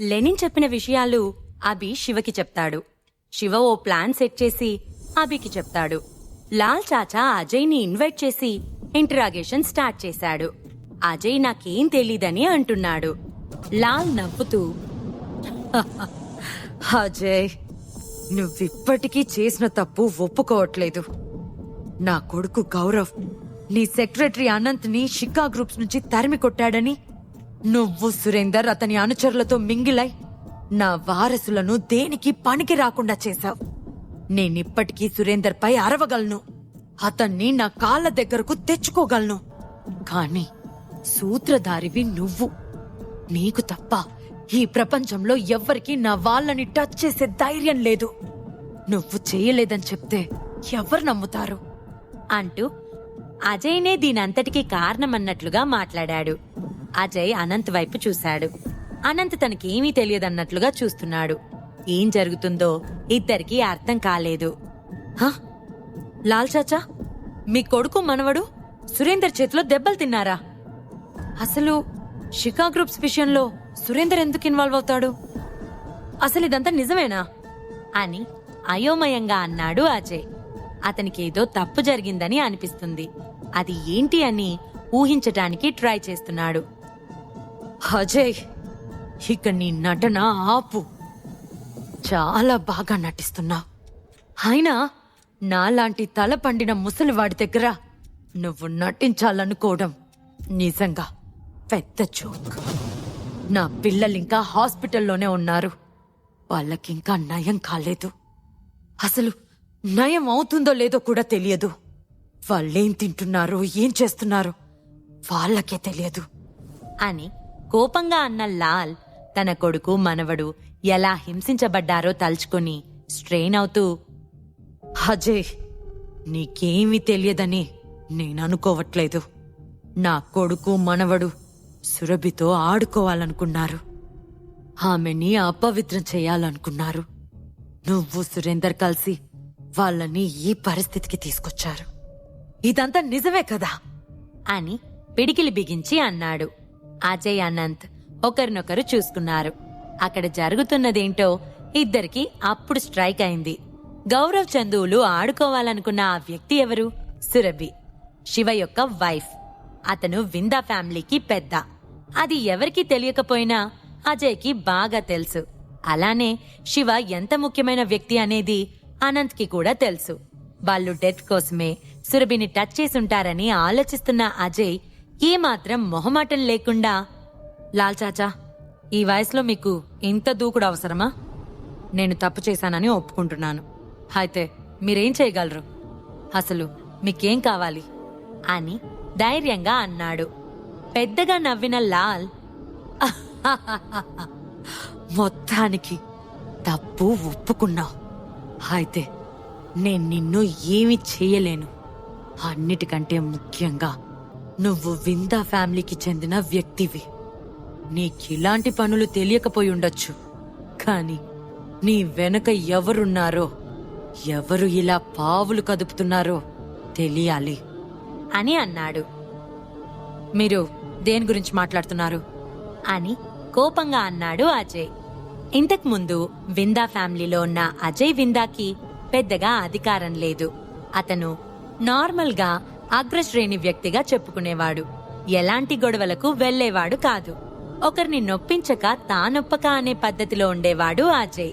Lenin చెప్పిన విషయాలు అభి శివకి చెప్తాడు. శివ ఓ ప్లాన్ సెట్ చేసి అభికి చెప్తాడు. లాల్ చాచా అజయ్ని ఇన్వైట్ చేసి ఇంటరాగేషన్ స్టార్ట్ చేశాడు. అజయ్ నాకేం తెలీదని అంటున్నాడు. లాల్ నవ్వుతూ అజయ్ నువ్విప్పటికీ చేసిన తప్పు ఒప్పుకోవట్లేదు. నా కొడుకు గౌరవ్ నీ సెక్రటరీ అనంత్ని షికా గ్రూప్స్ నుంచి తరిమి కొట్టాడని నువ్వు సురేందర్ అతని అనుచరులతో మింగిలై నా వారసులను దేనికి పనికి రాకుండా చేశావు? నేనిప్పటికీ సురేందర్ పై అరవగలను. అతన్ని నా కాళ్ళ దగ్గరకు తెచ్చుకోగలను. కానీ సూత్రధారివి నువ్వు. నీకు తప్ప ఈ ప్రపంచంలో ఎవ్వరికీ నా వాళ్ళని టచ్ చేసే ధైర్యం లేదు. నువ్వు చేయలేదని చెప్తే ఎవరు నమ్ముతారు? అంటూ అజయ్నే దీనంతటికీ కారణమన్నట్లుగా మాట్లాడాడు. అజయ్ అనంత్ వైపు చూశాడు. అనంత్ తనకేమీ తెలియదన్నట్లుగా చూస్తున్నాడు. ఏం జరుగుతుందో ఇద్దరికీ అర్థం కాలేదు. హ? లాల్ చాచా? మీ కొడుకు మనవడు సురేందర్ చేతిలో దెబ్బలు తిన్నారా? అసలు షికా గ్రూప్స్ విషయంలో సురేందర్ ఎందుకు ఇన్వాల్వ్ అవుతాడు? అసలు ఇదంతా నిజమేనా? అని అయోమయంగా అన్నాడు అజయ్. అతనికేదో తప్పు జరిగిందని అనిపిస్తుంది. అది ఏంటి అని ఊహించటానికి ట్రై చేస్తున్నాడు. అజయ్ ఇక నీ నటన ఆపు. చాలా బాగా నటిస్తున్నావు అయినా నాలాంటి తల పండిన ముసలివాడి దగ్గర నువ్వు నటించాలనుకోవడం నిజంగా పెద్ద జోక్. నా పిల్లలింకా హాస్పిటల్లోనే ఉన్నారు. వాళ్ళకింకా నయం కాలేదు. అసలు నయం అవుతుందో లేదో కూడా తెలియదు. వాళ్ళేం తింటున్నారో ఏం చేస్తున్నారో వాళ్ళకే తెలియదు. అని కోపంగా అన్న లాల్ తన కొడుకు మనవడు ఎలా హింసించబడ్డారో తలుచుకొని స్ట్రెయిన్ అవుతూ అజయ్ నీకేమీ తెలియదని నేను అనుకోవట్లేదు నా కొడుకు మనవడు సురభితో ఆడుకోవాలనుకున్నారు. ఆమెని అపవిత్రం చేయాలనుకున్నారు. నువ్వు సురేందర్ కలిసి వాళ్ళని ఈ పరిస్థితికి తీసుకొచ్చారు. ఇదంతా నిజమే కదా? అని పిడికిలి బిగించి అన్నాడు. అజయ్ అనంత్ ఒకరినొకరు చూసుకున్నారు. అక్కడ జరుగుతున్నదేంటో ఇద్దరికి అప్పుడు స్ట్రైక్ అయింది. గౌరవ్ చందువులు ఆడుకోవాలనుకున్న ఆ వ్యక్తి ఎవరు? సురభి శివ యొక్క వైఫ్. అతను విందా ఫ్యామిలీకి పెద్ద. అది ఎవరికీ తెలియకపోయినా అజయ్కి బాగా తెలుసు. అలానే శివ ఎంత ముఖ్యమైన వ్యక్తి అనేది అనంత్కి కూడా తెలుసు. వాళ్ళు డెత్ కోసమే సురభిని టచ్ చేసుంటారని ఆలోచిస్తున్న అజయ్ ఏమాత్రం మొహమాటం లేకుండా లాల్ చాచా ఈ వయసులో మీకు ఇంత దూకుడు అవసరమా? నేను తప్పు చేశానని ఒప్పుకుంటున్నాను. అయితే మీరేం చేయగలరు? అసలు మీకేం కావాలి? అని ధైర్యంగా అన్నాడు. పెద్దగా నవ్విన లాల్ మొత్తానికి తప్పు ఒప్పుకున్నావు అయితే నేను నిన్ను ఏమి చేయలేను. అన్నిటికంటే ముఖ్యంగా నువ్వు విందా ఫ్యామిలీకి చెందిన వ్యక్తివి. నీకిలాంటి పనులు తెలియకపోయి ఉండొచ్చు. కానీ నీ వెనక ఎవరున్నారో ఎవరు ఇలా పావులు కదుపుతున్నారో తెలియాలి. అని అన్నాడు. మీరు దేని గురించి మాట్లాడుతున్నారు? అని కోపంగా అన్నాడు అజయ్. ఇంతకు ముందు విందా ఫ్యామిలీలో ఉన్న అజయ్ విందాకి పెద్దగా అధికారం లేదు. అతను నార్మల్గా అగ్రశ్రేణి వ్యక్తిగా చెప్పుకునేవాడు. ఎలాంటి గొడవలకు వెళ్ళేవాడు కాదు. ఒకరిని నొప్పించక తానొప్పక అనే పద్ధతిలో ఉండేవాడు అజయ్.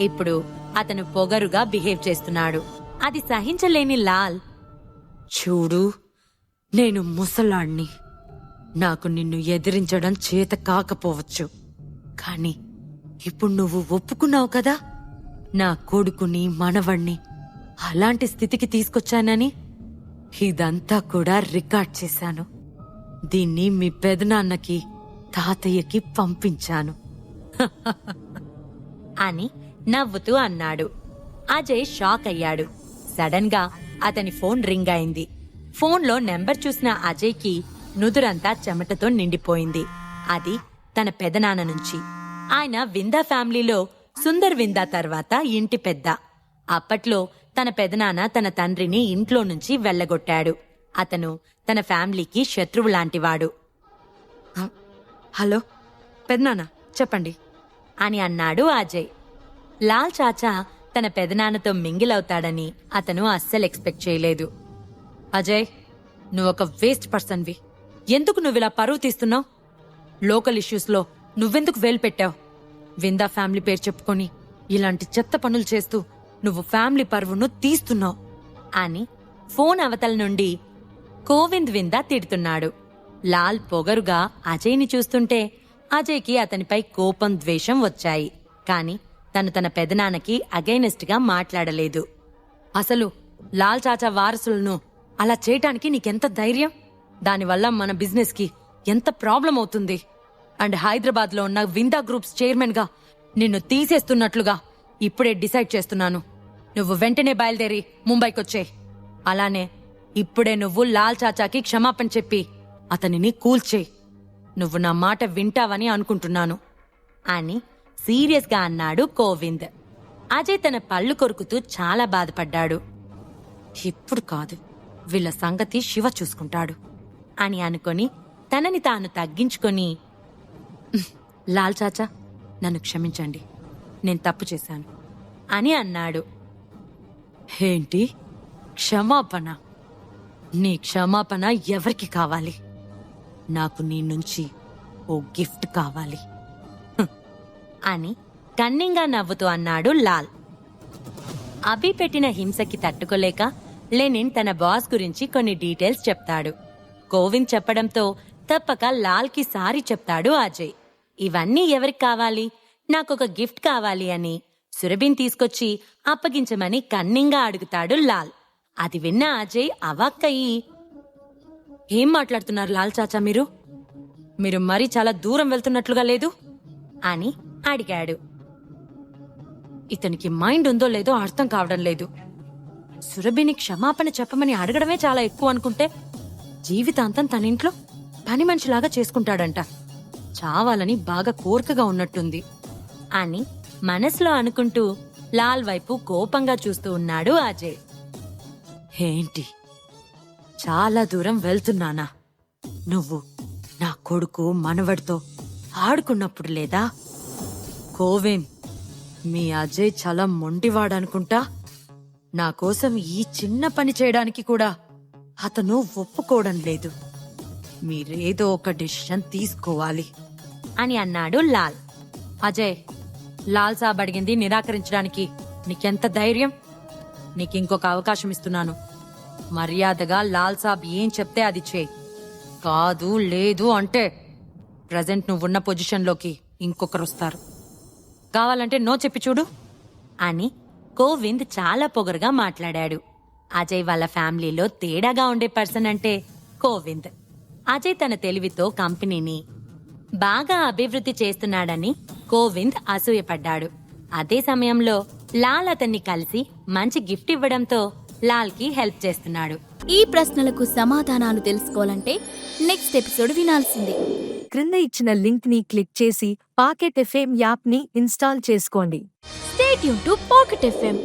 ఇప్పుడు అతను పొగరుగా బిహేవ్ చేస్తున్నాడు. అది సహించలేని లాల్. చూడు నేను ముసలాణ్ణి నాకు నిన్ను ఎదిరించడం చేత కాకపోవచ్చు. కాని ఇప్పుడు నువ్వు ఒప్పుకున్నావు కదా? నా కొడుకుని మనవణ్ణి అలాంటి స్థితికి తీసుకొచ్చానని? ఇదంతా కూడా రికార్డ్ చేశాను. దీన్ని మీ పెదనాన్నకి తాతయ్యకి పంపించాను. అని నవ్వుతూ అన్నాడు. అజయ్ షాక్ అయ్యాడు. సడన్గా అతని ఫోన్ రింగ్ అయింది. ఫోన్లో నెంబర్ చూసిన అజయ్కి నుదురంతా చెమటతో నిండిపోయింది. అది తన పెదనాన్న నుంచి. ఆయన విందా ఫ్యామిలీలో సుందర్ విందా తర్వాత ఇంటి పెద్ద. అప్పట్లో తన పెదనాన్న తన తండ్రిని ఇంట్లో నుంచి వెళ్ళగొట్టాడు. అతను తన ఫ్యామిలీకి శత్రువు లాంటివాడు. హలో పెద్దనాన్న చెప్పండి. అని అన్నాడు అజయ్. లాల్ చాచా తన పెదనాన్నతో మింగిల్ అవుతాడని అతను అస్సలు ఎక్స్పెక్ట్ చేయలేదు. అజయ్ నువ్వొక వేస్ట్ పర్సన్వి ఎందుకు నువ్విలా పరువు తీస్తున్నావు? లోకల్ ఇష్యూస్లో నువ్వెందుకు వేలు పెట్టావు? విందా ఫ్యామిలీ పేరు చెప్పుకొని ఇలాంటి చెత్త పనులు చేస్తూ నువ్వు ఫ్యామిలీ పరువును తీస్తున్నావు. అని ఫోన్ అవతల నుండి కోవింద్ విందా తిడుతున్నాడు. లాల్ పొగరుగా అజయ్ని చూస్తుంటే అజయ్కి అతనిపై కోపం ద్వేషం వచ్చాయి. కాని తను తన పెదనాన్నకి అగైనెస్ట్గా మాట్లాడలేదు. అసలు లాల్ చాచా వారసులను అలా చేయటానికి నీకెంత ధైర్యం? దానివల్ల మన బిజినెస్కి ఎంత ప్రాబ్లం అవుతుంది? అండ్ హైదరాబాద్లో ఉన్న విందా గ్రూప్స్ చైర్మన్గా నిన్ను తీసేస్తున్నట్లుగా ఇప్పుడే డిసైడ్ చేస్తున్నాను. నువ్వు వెంటనే బయలుదేరి ముంబైకొచ్చే. అలానే ఇప్పుడే నువ్వు లాల్ చాచాకి క్షమాపణ చెప్పి అతనిని కూల్చేయి నువ్వు నా మాట వింటావని అనుకుంటున్నాను. అని సీరియస్గా అన్నాడు కోవింద్. అజయ్ తన పళ్ళు కొరుకుతూ చాలా బాధపడ్డాడు. ఇప్పుడు కాదు వీళ్ళ సంగతి శివ చూసుకుంటాడు అని అనుకొని తనని తాను తగ్గించుకొని లాల్ చాచా నన్ను క్షమించండి నేను తప్పు చేశాను అని అన్నాడు. ఏంటి? క్షమాపణ. నీ క్షమాపణ ఎవరికి కావాలి? నాకు నీ నుంచి ఓ గిఫ్ట్ కావాలి. అని కన్నింగా నవ్వుతూ అన్నాడు లాల్. అభి పెట్టిన హింసకి తట్టుకోలేక లెనిన్ తన బాస్ గురించి కొన్ని డీటెయిల్స్ చెప్తాడు. కోవింద్ చెప్పడంతో తప్పక లాల్కి సారీ చెప్తాడు అజయ్. ఇవన్నీ ఎవరికి కావాలి? నాకొక గిఫ్ట్ కావాలి అని సురభిని తీసుకొచ్చి అప్పగించమని కన్నింగా అడుగుతాడు లాల్. అది విన్న అజయ్ అవాక్కయి ఏం మాట్లాడుతున్నారు లాల్ చాచా మీరు? మీరు మరీ చాలా దూరం వెళ్తున్నట్లుగా లేదు? అని అడిగాడు. ఇతనికి మైండ్ ఉందో లేదో అర్థం కావడం లేదు. సురభిని క్షమాపణ చెప్పమని అడగడమే చాలా ఎక్కువ అనుకుంటే జీవితాంతం తన ఇంట్లో పని మనిషిలాగా చేసుకుంటాడంట. చావాలని బాగా కోరికగా ఉన్నట్టుంది అని మనసులో అనుకుంటూ లాల్ వైపు కోపంగా చూస్తూ ఉన్నాడు అజయ్. ఏంటి? చాలా దూరం వెళ్తున్నానా? నువ్వు నా కొడుకు మనవడితో ఆడుకున్నప్పుడు లేదా? కోవేం మీ అజయ్ చాలా మొండివాడనుకుంటా? నా కోసం ఈ చిన్న పని చేయడానికి కూడా అతను ఒప్పుకోవడం లేదు. మీరేదో ఒక డెసిషన్ తీసుకోవాలి. అని అన్నాడు లాల్. అజయ్ లాల్ సాబ్ అడిగింది నిరాకరించడానికి. నీకెంత ధైర్యం? నీకు ఇంకొక అవకాశం ఇస్తున్నాను. మర్యాదగా లాల్ సాబ్ ఏం చెప్తే అది చేయి. కాదు లేదు అంటే ప్రజెంట్ నువ్వున్న పొజిషన్లోకి ఇంకొకరు వస్తారు కావాలంటే నో చెప్పి చూడు. అని కోవింద్ చాలా పొగరుగా మాట్లాడాడు. అజయ్ వాళ్ళ ఫ్యామిలీలో తేడాగా ఉండే పర్సన్ అంటే కోవింద్ అజయ్ తన తెలివితో కంపెనీని బాగా అభివృద్ధి చేస్తున్నాడని కోవింద్ అసూయపడ్డాడు. అదే సమయంలో లాల్ అతన్ని కలిసి మంచి గిఫ్ట్ ఇవ్వడంతో లాల్కి హెల్ప్ చేస్తున్నాడు. ఈ ప్రశ్నలకు సమాధానాలు తెలుసుకోవాలంటే నెక్స్ట్ ఎపిసోడ్ వినాల్సిందే. క్రింద ఇచ్చిన లింక్ని క్లిక్ చేసి పాకెట్ ఎఫ్ఎం యాప్ని ఇన్స్టాల్ చేసుకోండి. స్టేట్ యూన్ టు పాకెట్ ఎఫ్ఎం